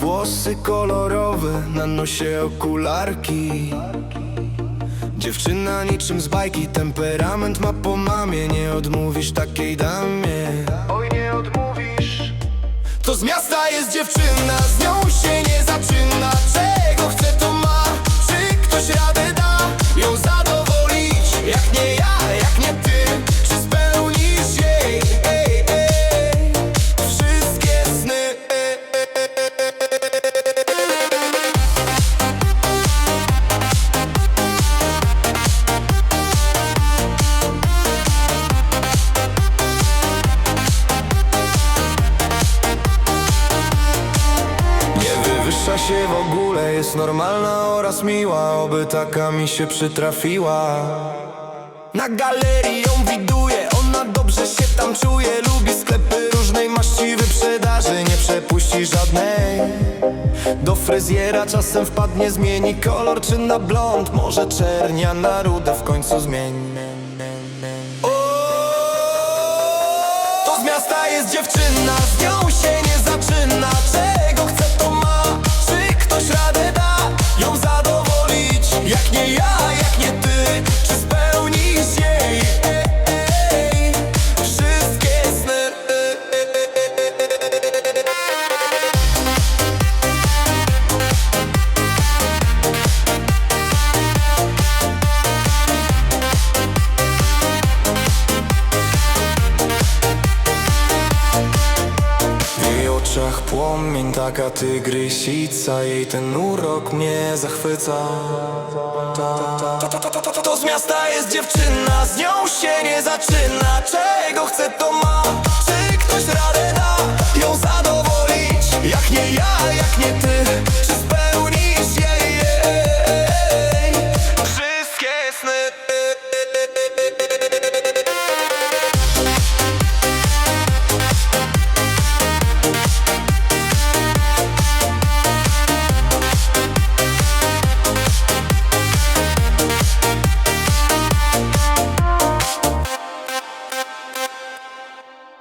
Włosy kolorowe Na nosie okularki. Dziewczyna niczym z bajki Temperament ma po mamie. Nie odmówisz takiej damie. Oj, nie odmówisz. To z miasta jest dziewczyna Z nią się nie zaczyna. Czego chce to ma. Czy ktoś radę da Ją zadowolić? Jak nie ja, jak nie ty Nie wywyższa się w ogóle, jest normalna oraz miła Oby taka mi się przytrafiła. Na galerii ją widuję, ona dobrze się tam czuje. Lubi sklepy różnej maści wyprzedaży, nie przepuści żadnej. Do fryzjera czasem wpadnie, zmieni kolor czy na blond. Może czernia na rudę w końcu zmieni. To z miasta jest dziewczyna, z nią się jak nie ja, jak nie ty Czy spełnisz jej oczach płomień, taka tygrysica Jej ten urok mnie zachwyca. To, z miasta jest dziewczyna Z nią się nie zaczyna. Czego chce to ma